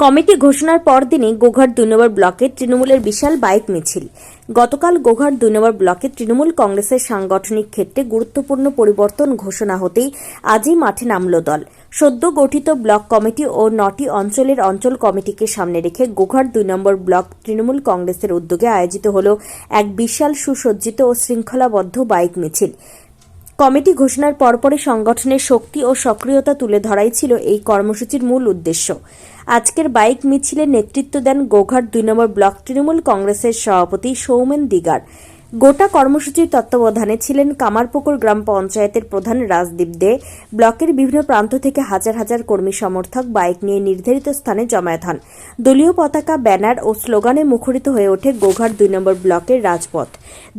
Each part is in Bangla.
কমিটি ঘোষণার পর পরদিনই গোঘাট দুই নম্বর ব্লকে তৃণমূলের বিশাল বাইক মিছিল। গতকাল গোঘাট দুই নম্বর ব্লকে তৃণমূল কংগ্রেসের সাংগঠনিক ক্ষেত্রে গুরুত্বপূর্ণ পরিবর্তন ঘোষণা হতেই আজই মাঠে নামল দল। সদ্য গঠিত ব্লক কমিটি ও নটি অঞ্চলের অঞ্চল কমিটিকে সামনে রেখে গোঘাট দুই নম্বর ব্লক তৃণমূল কংগ্রেসের উদ্যোগে আয়োজিত হল এক বিশাল সুসজ্জিত ও শৃঙ্খলাবদ্ধ বাইক মিছিল। কমিটি ঘোষণার পরপরই সংগঠনের শক্তি ও সক্রিয়তা তুলে ধরাই ছিল এই কর্মসূচির মূল উদ্দেশ্য। আজকের বাইক মিছিলে নেতৃত্ব দেন গোঘাট দুই নম্বর ব্লক তৃণমূল কংগ্রেসের সভাপতি সৌমেন দিগার। গোটা কর্মসূচির তত্ত্বাবধানে ছিলেন কামারপুকুর গ্রাম পঞ্চায়েতের প্রধান রাজদীপ দে। ব্লকের বিভিন্ন প্রান্ত থেকে হাজার হাজার কর্মী সমর্থক বাইক নিয়ে নির্ধারিত স্থানে জমায়েত হন। দলীয় পতাকা, ব্যানার ও স্লোগানে মুখরিত হয়ে ওঠে গোঘাট দুই নম্বর ব্লকের রাজপথ।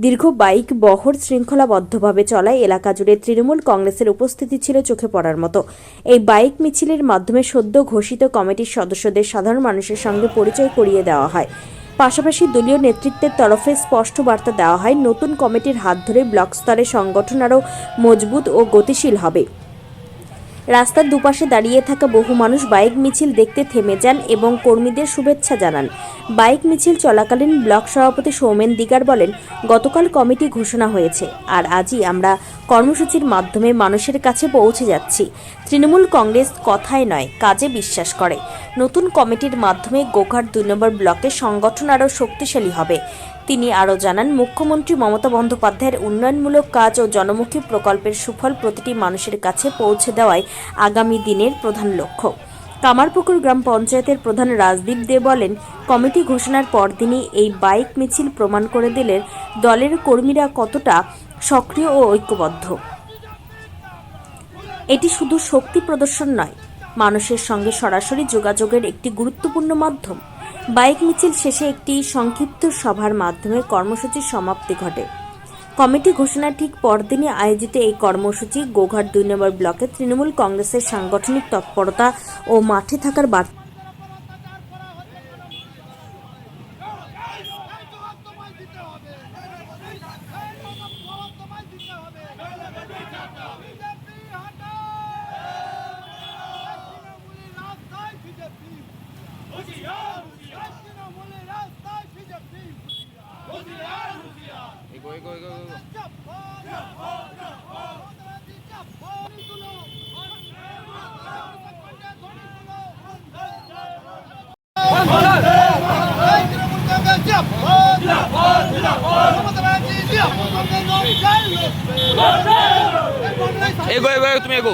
দীর্ঘ বাইক বহর শৃঙ্খলাবদ্ধভাবে চলায় এলাকা জুড়ে তৃণমূল কংগ্রেসের উপস্থিতি ছিল চোখে পড়ার মতো। এই বাইক মিছিলের মাধ্যমে সদ্য ঘোষিত কমিটির সদস্যদের সাধারণ মানুষের সঙ্গে পরিচয় করিয়ে দেওয়া হয়। পাশাপাশি দলীয় নেতৃত্বের তরফে স্পষ্ট বার্তা দেওয়া হয়, নতুন কমিটির হাত ধরে ব্লক স্তরে সংগঠন আরও মজবুত ও গতিশীল হবে। রাস্তার দুপাশে দাঁড়িয়ে থাকা বহু মানুষ বাইক মিছিল দেখতে থেমে যান এবং কর্মীদের শুভেচ্ছা জানান। বাইক মিছিল চলাকালীন ব্লক সভাপতি সৌমেন দিগার বলেন, গতকাল কমিটি ঘোষণা হয়েছে আর আজই আমরা কর্মসূচির মাধ্যমে মানুষের কাছে পৌঁছে যাচ্ছি। তৃণমূল কংগ্রেস কথায় নয়, কাজে বিশ্বাস করে। নতুন কমিটির মাধ্যমে গোঘাট দুই নম্বর ব্লকের সংগঠন আরও শক্তিশালী হবে। তিনি আরও জানান, মুখ্যমন্ত্রী মমতা বন্দ্যোপাধ্যায়ের উন্নয়নমূলক কাজ ও জনমুখী প্রকল্পের সুফল প্রতিটি মানুষের কাছে পৌঁছে দেওয়াই আগামী দিনের প্রধান লক্ষ্য। কামারপুকুর গ্রাম পঞ্চায়েতের প্রধান রাজদীপ দে বলেন, কমিটি ঘোষণার পর তিনি এই বাইক মিছিল প্রমাণ করে দিলেন দলের কর্মীরা কতটা সক্রিয় ও ঐক্যবদ্ধ। এটি শুধু শক্তি প্রদর্শন নয়, মানুষের সঙ্গে সরাসরি যোগাযোগের একটি গুরুত্বপূর্ণ মাধ্যম। বাইক মিছিল শেষে একটি সংক্ষিপ্ত সভার মাধ্যমে কর্মসূচির সমাপ্তি ঘটে। কমিটি ঘোষণা ঠিক পরদিনই আয়োজিত এই কর্মসূচি গোঘাট দুই নম্বর ব্লকে তৃণমূল কংগ্রেসের সাংগঠনিক তৎপরতা ও মাঠে থাকার বার্তা এগো। এগো এগো এগো, তুমি এগো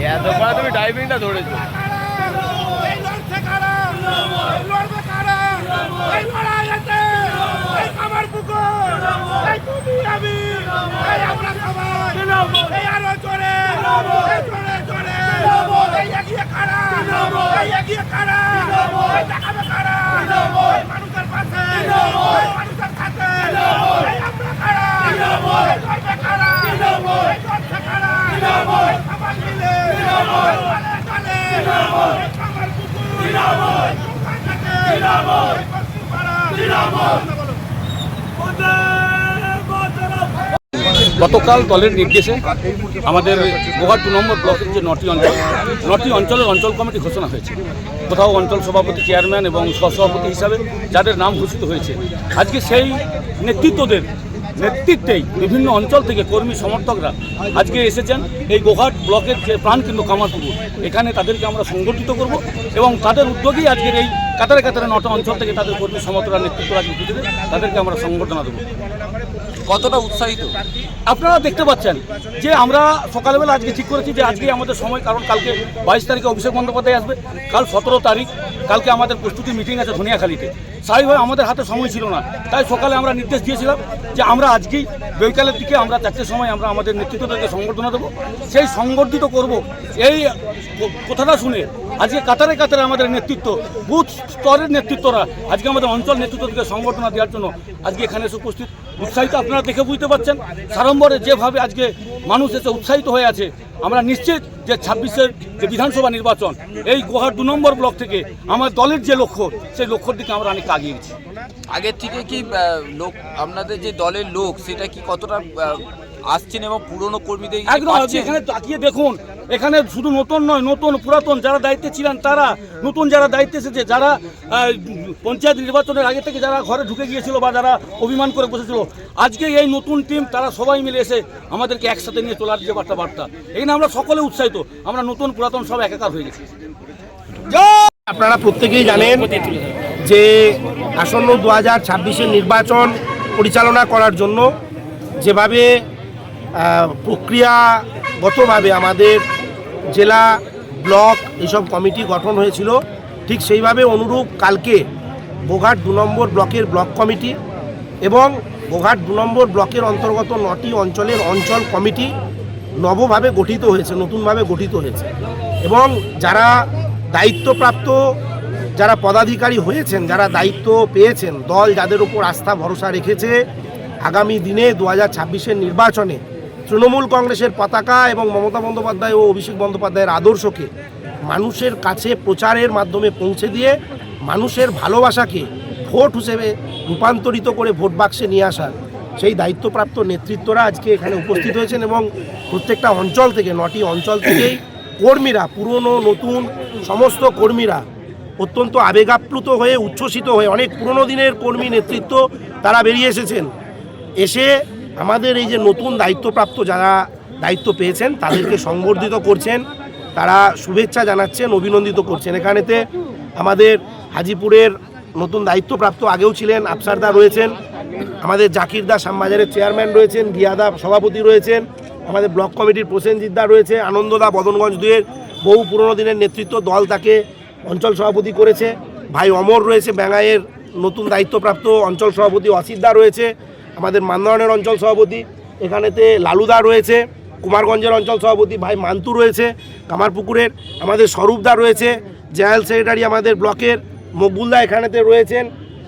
এই এত পরে তুমি ডাইভিংটা ধরেছো। মানুষের পাশে মানুষের কাছে আমরা খারা আমরা খারা খারা সবাই মিলে চলে চলে আমার গতকাল দলের নির্দেশে আমাদের গোহার দু নম্বর ব্লকের যে নটি অঞ্চল, নটি অঞ্চলের অঞ্চল কমিটি ঘোষণা হয়েছে। কোথাও অঞ্চল সভাপতি চেয়ারম্যান এবং সহসভাপতি হিসাবে যাদের নাম ঘোষিত হয়েছে। আজকে সেই নেতৃত্বদের নেতৃত্বেই বিভিন্ন অঞ্চল থেকে কর্মী সমর্থকরা আজকে এসেছেন এই গোঘাট ব্লকের যে প্রাণকেন্দ্র কামারপুকুর। এখানে তাদেরকে আমরা সংগঠিত করব এবং তাদের উদ্যোগেই আজকের এই কাতারে কাতারে নটা অঞ্চল থেকে তাদের কর্মী সমর্থকরা নেতৃত্ব বুঝে তাদেরকে আমরা সংগঠনা দেবো। কতটা উৎসাহিত? আপনারা দেখতে পাচ্ছেন যে আমরা সকালবেলা আজকে ঠিক করেছি যে আজকে আমাদের সময় কারণ কালকে বাইশ তারিখে অভিষেক বন্দ্যোপাধ্যায় আসবে কাল সতেরো তারিখ কালকে আমাদের প্রস্তুতি মিটিং আছে ধনিয়াখালীতে। স্বাভাবিকভাবে আমাদের হাতে সময় ছিল না। তাই সকালে আমরা নির্দেশ দিয়েছিলাম যে আমরা আজকেই বৈকালের দিকে আমরা চারটের সময় আমরা আমাদের নেতৃত্বদেরকে সংবর্ধনা দেবো। সেই সংবর্ধিত করব। এই কথাটা শুনে আজকে কাতারে কাতারে আমাদের নেতৃত্ব, বুথ স্তরের নেতৃত্বরা আজকে আমাদের অঞ্চল নেতৃত্বকে সংবর্ধনা দেওয়ার জন্য আজকে এখানে এসে উপস্থিত। উৎসাহিত আপনারা দেখে বুঝতে পারছেন। সাড়ম্বরে যেভাবে আজকে মানুষ এসে উৎসাহিত হয়ে আছে আমরা নিশ্চিত যে ছাব্বিশের যে বিধানসভা নির্বাচন এই গোহার দু নম্বর ব্লক থেকে আমার দলের যে লক্ষ্য সেই লক্ষ্যর দিকে আমরা অনেক আগিয়ে গেছি। আগের থেকে কি লোক আপনাদের যে দলের লোক সেটা কি কতটা আসছেন এবং পুরনো কর্মীদের একদম এখানে তাকিয়ে দেখুন এখানে শুধু নতুন নয়, নতুন পুরাতন যারা দায়িত্বে ছিলেন তারা, নতুন যারা দায়িত্বে এসেছে, যারা পঞ্চায়েত নির্বাচনের আগে থেকে যারা ঘরে ঢুকে গিয়েছিল বা যারা অভিমান করে বসেছিল, আজকে এই নতুন টিম তারা সবাই মিলে এসে আমাদেরকে একসাথে নিয়ে চলার যে বার্তা বার্তা এখানে আমরা সকলে উৎসাহিত, আমরা নতুন পুরাতন সব একাকার হয়ে গেছি। আপনারা প্রত্যেকেই জানেন যে আসন্ন দু হাজার ছাব্বিশের নির্বাচন পরিচালনা করার জন্য যেভাবে প্রক্রিয়াগতভাবে আমাদের জেলা, ব্লক এইসব কমিটি গঠন হয়েছিল। ঠিক সেইভাবে অনুরূপ কালকে গোঘাট দু নম্বর ব্লকের ব্লক কমিটি এবং গোঘাট দু নম্বর ব্লকের অন্তর্গত নটি অঞ্চলের অঞ্চল কমিটি নবভাবে গঠিত হয়েছে, নতুনভাবে গঠিত হয়েছে। এবং যারা দায়িত্বপ্রাপ্ত, যারা পদাধিকারী হয়েছেন, যারা দায়িত্ব পেয়েছেন, দল যাদের উপর আস্থা, ভরসা রেখেছে, আগামী দিনে দু হাজার নির্বাচনে তৃণমূল কংগ্রেসের পতাকা এবং মমতা বন্দ্যোপাধ্যায় ও অভিষেক বন্দ্যোপাধ্যায়ের আদর্শকে মানুষের কাছে প্রচারের মাধ্যমে পৌঁছে দিয়ে মানুষের ভালোবাসাকে ভোট হিসেবে রূপান্তরিত করে ভোট বাক্সে নিয়ে আসার সেই দায়িত্বপ্রাপ্ত নেতৃত্বরা আজকে এখানে উপস্থিত হয়েছেন এবং প্রত্যেকটা অঞ্চল থেকে, নটি অঞ্চল থেকেই কর্মীরা, পুরনো, নতুন, সমস্ত কর্মীরা অত্যন্ত আবেগাপ্লুত হয়ে, উচ্ছ্বসিত হয়ে, অনেক পুরনো দিনের কর্মী নেতৃত্ব তারা বেরিয়ে এসেছেন। এসে আমাদের এই যে নতুন দায়িত্বপ্রাপ্ত যারা দায়িত্ব পেয়েছেন, তাদেরকে সংবর্ধিত করছেন। তারা শুভেচ্ছা জানাচ্ছেন, অভিনন্দিত করছেন। এখানেতে আমাদের হাজিপুরের নতুন দায়িত্বপ্রাপ্ত আগেও ছিলেন আফসারদা রয়েছেন। আমাদের জাকির দা শ্যামবাজারের চেয়ারম্যান রয়েছেন গিয়াদা সভাপতি রয়েছেন। আমাদের ব্লক কমিটির প্রসেনজিৎ দা রয়েছে আনন্দদা বদনগঞ্জ দুয়ের বহু পুরনো দিনের নেতৃত্ব দল তাকে অঞ্চল সভাপতি করেছে। ভাই অমর রয়েছে ব্যাঙ্গাইয়ের নতুন দায়িত্বপ্রাপ্ত অঞ্চল সভাপতি অসিত দা রয়েছে। আমাদের মান্দারণের অঞ্চল সভাপতি, এখানেতে লালুদা রয়েছে, কুমারগঞ্জের অঞ্চল সভাপতি ভাই মান্তু রয়েছে, কামারপুকুরের আমাদের স্বরূপদা রয়েছে, জেনারেল সেক্রেটারি আমাদের ব্লকের, মকবুলদা এখানেতে রয়েছেন,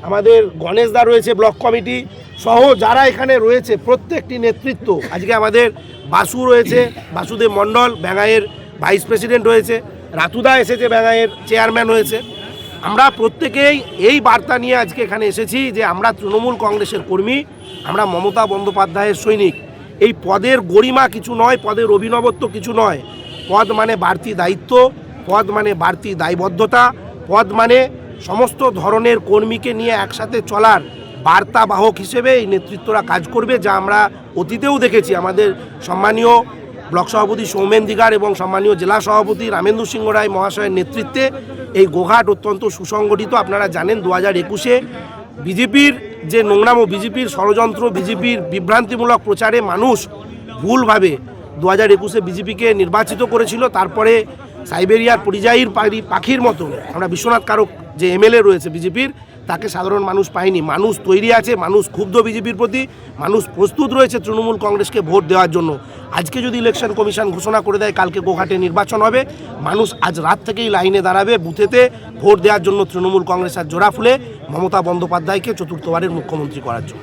আমাদের গণেশদা রয়েছে ব্লক কমিটি সহ যারা এখানে রয়েছে, প্রত্যেকটি নেতৃত্ব। আজকে আমাদের বাসু রয়েছে, বাসুদেব মণ্ডল ব্যাঙ্গাইয়ের ভাইস প্রেসিডেন্ট রয়েছে, রাতুদা এসেছে ব্যাঙ্গাইয়ের চেয়ারম্যান হয়েছে। আমরা প্রত্যেকেই এই বার্তা নিয়ে আজকে এখানে এসেছি যে আমরা তৃণমূল কংগ্রেসের কর্মী, আমরা মমতা বন্দ্যোপাধ্যায়ের সৈনিক। এই পদের গরিমা কিছু নয়, পদের অভিনবত্ব কিছু নয়। পদ মানে বাড়তি দায়িত্ব, পদ মানে বাড়তি দায়বদ্ধতা, পদ মানে সমস্ত ধরনের কর্মীকে নিয়ে একসাথে চলার বার্তাবাহক হিসেবে এই নেতৃত্বরা কাজ করবে, যা আমরা অতীতেও দেখেছি। আমাদের সম্মানীয় ব্লক সভাপতি সৌমেন দিগার এবং সম্মানীয় জেলা সভাপতি রামেন্দু সিংহ রায় মহাশয়ের নেতৃত্বে এই গোঘাট অত্যন্ত সুসংগঠিত। আপনারা জানেন দু হাজার একুশে বিজেপির যে নোংরাম ও বিজেপির ষড়যন্ত্র, বিজেপির বিভ্রান্তিমূলক প্রচারে মানুষ ভুলভাবে দু হাজার একুশে বিজেপিকে নির্বাচিত করেছিল। তারপরে সাইবেরিয়ার পরিযায়ীর পাখির মতো। আমরা বিশ্বনাথ কারক যে এমএলএ রয়েছে বিজেপির, তাকে সাধারণ মানুষ পায়নি। মানুষ তৈরি আছে, মানুষ ক্ষুব্ধ বিজেপির প্রতি, মানুষ প্রস্তুত রয়েছে তৃণমূল কংগ্রেসকে ভোট দেওয়ার জন্য। আজকে যদি ইলেকশন কমিশন ঘোষণা করে দেয়, কালকে গোঘাটে নির্বাচন হবে, মানুষ আজ রাত থেকেই লাইনে দাঁড়াবে বুথেতে ভোট দেওয়ার জন্য তৃণমূল কংগ্রেস আর জোড়া ফুলে মমতা বন্দ্যোপাধ্যায়কে চতুর্থবারের মুখ্যমন্ত্রী করার জন্য।